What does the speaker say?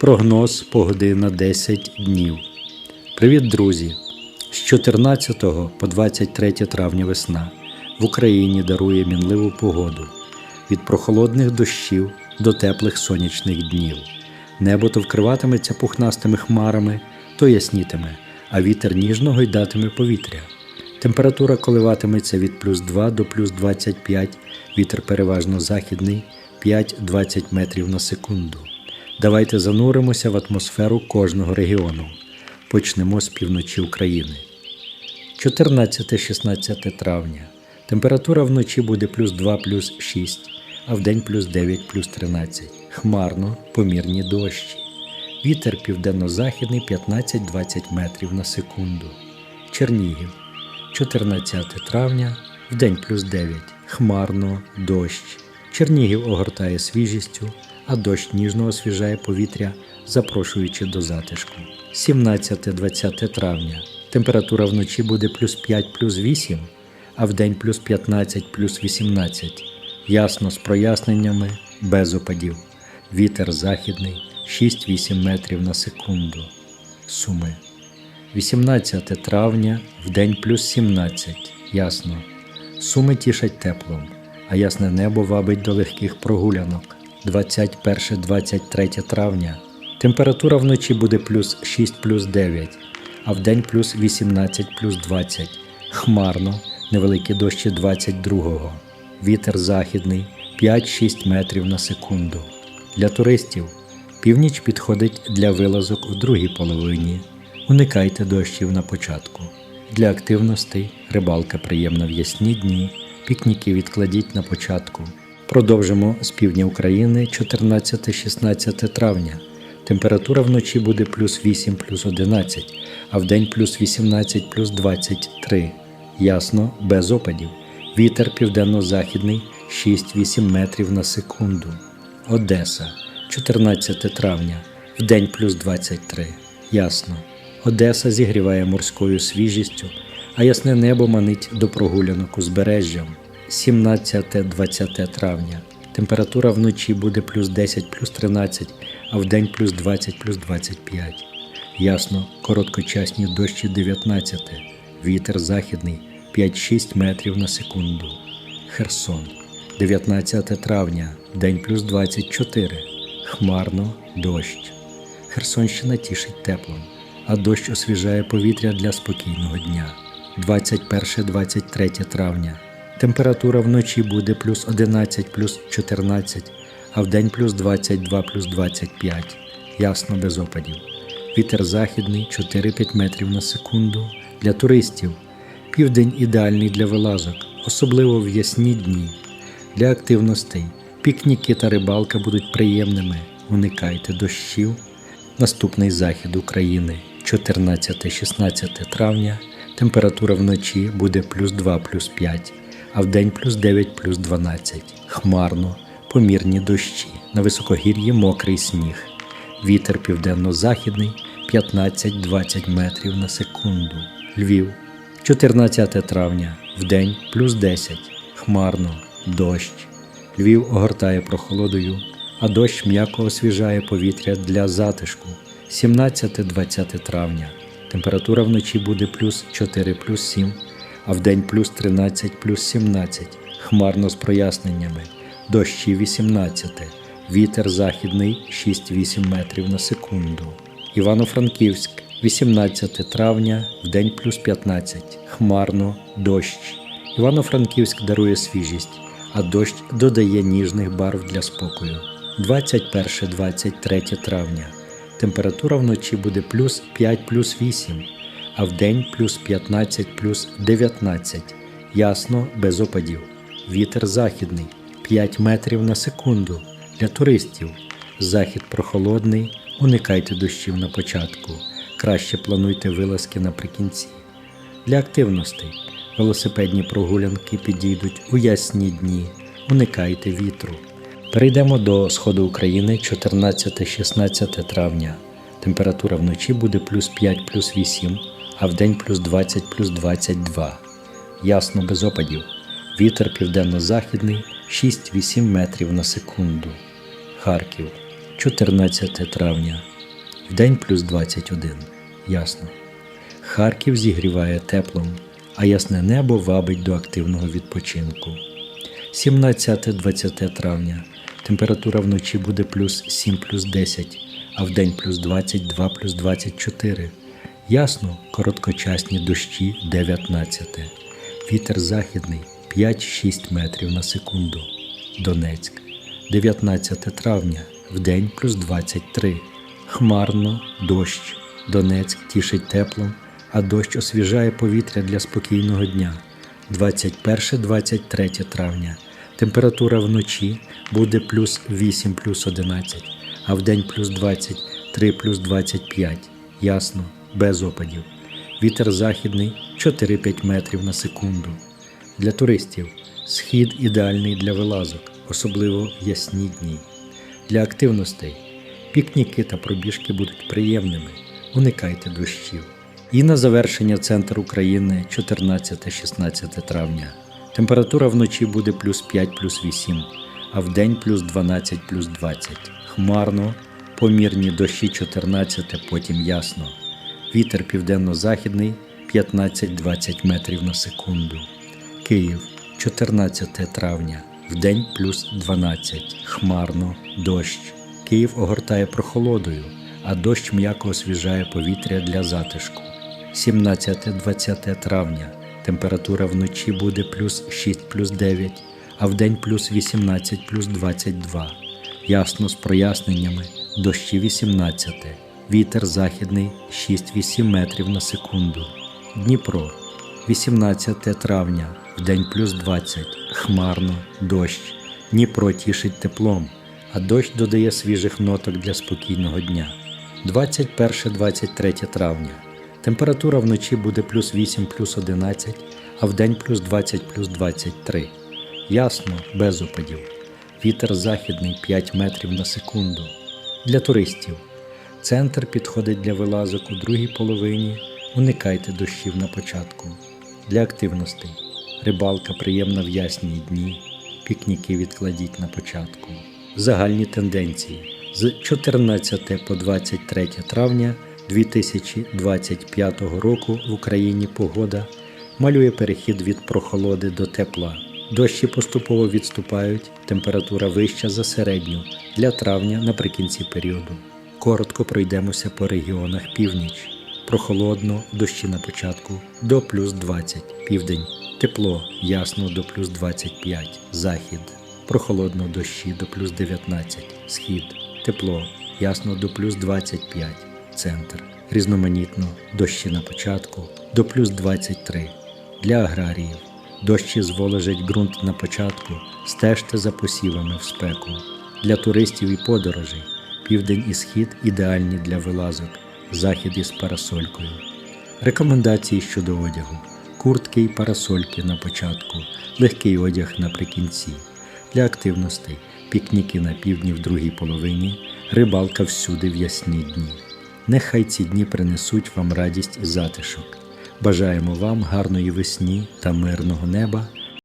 Прогноз погоди на 10 днів. Привіт, друзі! З 14 по 23 травня весна в Україні дарує мінливу погоду від прохолодних дощів до теплих сонячних днів. Небо то вкриватиметься пухнастими хмарами, то яснітиме, а вітер ніжно гойдатиме повітря. Температура коливатиметься від плюс 2 до плюс 25, вітер переважно західний 5-20 метрів на секунду. Давайте зануримося в атмосферу кожного регіону. Почнемо з півночі України. 14-16 травня. Температура вночі буде плюс 2 плюс 6, а вдень плюс 9 плюс 13. Хмарно, помірні дощі. Вітер південно-західний 15-20 метрів на секунду. Чернігів. 14 травня, вдень плюс 9. Хмарно, дощ. Чернігів огортає свіжістю, а дощ ніжно освіжає повітря, запрошуючи до затишку. 17-20 травня. Температура вночі буде плюс 5 плюс 8, а вдень плюс 15 плюс 18. Ясно з проясненнями, без опадів. Вітер західний 6-8 метрів на секунду. Суми. 18 травня, вдень плюс 17. Ясно. Суми тішать теплом, а ясне небо вабить до легких прогулянок. 21-23 травня. Температура вночі буде плюс 6 плюс 9, а вдень плюс 18 плюс 20. Хмарно, невеликі дощі 22-го. Вітер західний 5-6 метрів на секунду. Для туристів північ підходить для вилазок у другій половині. Уникайте дощів на початку. Для активностей рибалка приємна в ясні дні, пікніки відкладіть на початку. Продовжимо з півдня України 14-16 травня. Температура вночі буде плюс 8 плюс 11, а вдень плюс 18 плюс 23. Ясно, без опадів. Вітер південно-західний 6-8 метрів на секунду. Одеса, 14 травня, вдень плюс 23. Ясно. Одеса зігріває морською свіжістю, а ясне небо манить до прогулянок узбережжям. 17-20 травня. Температура вночі буде плюс 10 плюс 13, а вдень плюс 20 плюс 25. Ясно, короткочасні дощі 19. Вітер західний 5-6 метрів на секунду. Херсон. 19 травня, день плюс 24. Хмарно, дощ. Херсонщина тішить теплом, а дощ освіжає повітря для спокійного дня. 21-23 травня. Температура вночі буде плюс 11 плюс 14, а вдень плюс 22 плюс 25. Ясно без опадів. Вітер західний 4-5 метрів на секунду. Для туристів. Південь ідеальний для вилазок, особливо в ясні дні. Для активностей. Пікніки та рибалка будуть приємними. Уникайте дощів. Наступний захід України 14-16 травня. Температура вночі буде плюс 2 плюс 5, а вдень плюс 9 плюс 12. Хмарно, помірні дощі. На високогір'ї мокрий сніг. Вітер південно-західний 15-20 метрів на секунду. Львів. 14 травня. Вдень плюс 10. Хмарно, дощ. Львів огортає прохолодою, а дощ м'яко освіжає повітря для затишку. 17-20 травня. Температура вночі буде плюс 4 плюс 7, а вдень плюс 13 плюс 17. Хмарно з проясненнями. Дощі 18. Вітер західний 6-8 метрів на секунду. Івано-Франківськ. 18 травня, вдень плюс 15. Хмарно, дощ. Івано-Франківськ дарує свіжість, а дощ додає ніжних барв для спокою. 21-23 травня. Температура вночі буде плюс 5 плюс 8, а вдень плюс 15 плюс 19. Ясно, без опадів. Вітер західний 5 метрів на секунду. Для туристів. Захід прохолодний. Уникайте дощів на початку. Краще плануйте вилазки наприкінці. Для активностей. Велосипедні прогулянки підійдуть у ясні дні. Уникайте вітру. Перейдемо до сходу України 14-16 травня. Температура вночі буде плюс 5 плюс 8, а вдень плюс 20 плюс 22. Ясно без опадів. Вітер південно-західний 6-8 метрів на секунду. Харків. 14 травня. Вдень плюс 21. Ясно. Харків зігріває теплом, а ясне небо вабить до активного відпочинку. 17-20 травня. Температура вночі буде плюс 7 плюс 10, а вдень плюс 22 плюс 24. Ясно, короткочасні дощі 19. Вітер західний 5-6 метрів на секунду. Донецьк. 19 травня. Вдень плюс 23. Хмарно, дощ. Донецьк тішить теплом, а дощ освіжає повітря для спокійного дня. 21-23 травня. Температура вночі буде плюс 8 плюс 11, а вдень плюс 23 плюс 25. Ясно, без опадів. Вітер західний 4-5 метрів на секунду. Для туристів схід ідеальний для вилазок, особливо в ясні дні. Для активностей пікніки та пробіжки будуть приємними. Уникайте дощів. І на завершення центр України 14-16 травня. Температура вночі буде плюс 5 плюс 8, а вдень плюс 12 плюс 20. Хмарно, помірні дощі 14, потім ясно. Вітер південно-західний 15-20 метрів на секунду. Київ 14 травня. Вдень плюс 12. Хмарно, дощ. Київ огортає прохолодою, а дощ м'яко освіжає повітря для затишку. 17-20 травня. Температура вночі буде плюс 6 плюс 9, а вдень плюс 18 плюс 22. Ясно з проясненнями. Дощі 18. Вітер західний 6-8 метрів на секунду. Дніпро 18 травня, вдень плюс 20, хмарно, дощ. Дніпро тішить теплом, а дощ додає свіжих ноток для спокійного дня. 21-23 травня. Температура вночі буде плюс 8 плюс 11, а вдень плюс 20 плюс 23. Ясно, без опадів. Вітер західний 5 метрів на секунду. Для туристів. Центр підходить для вилазок у другій половині. Уникайте дощів на початку. Для активностей. Рибалка приємна в ясні дні. Пікніки відкладіть на початку. Загальні тенденції з 14 по 23 травня 2025 року в Україні погода малює перехід від прохолоди до тепла. Дощі поступово відступають, температура вища за середню для травня наприкінці періоду. Коротко пройдемося по регіонах північ. Прохолодно, дощі на початку до плюс 20, південь, тепло, ясно до плюс 25, захід, прохолодно дощі до плюс 19, схід, тепло, ясно до плюс 25, центр, різноманітно, дощі на початку до плюс 23. Для аграріїв дощі зволожать ґрунт на початку, стежте за посівами в спеку. Для туристів і подорожей південь і схід ідеальні для вилазок, захід із парасолькою. Рекомендації щодо одягу: куртки і парасольки на початку, легкий одяг наприкінці. Для активностей пікніки на півдні в другій половині, рибалка всюди в ясні дні. Нехай ці дні принесуть вам радість і затишок. Бажаємо вам гарної весні та мирного неба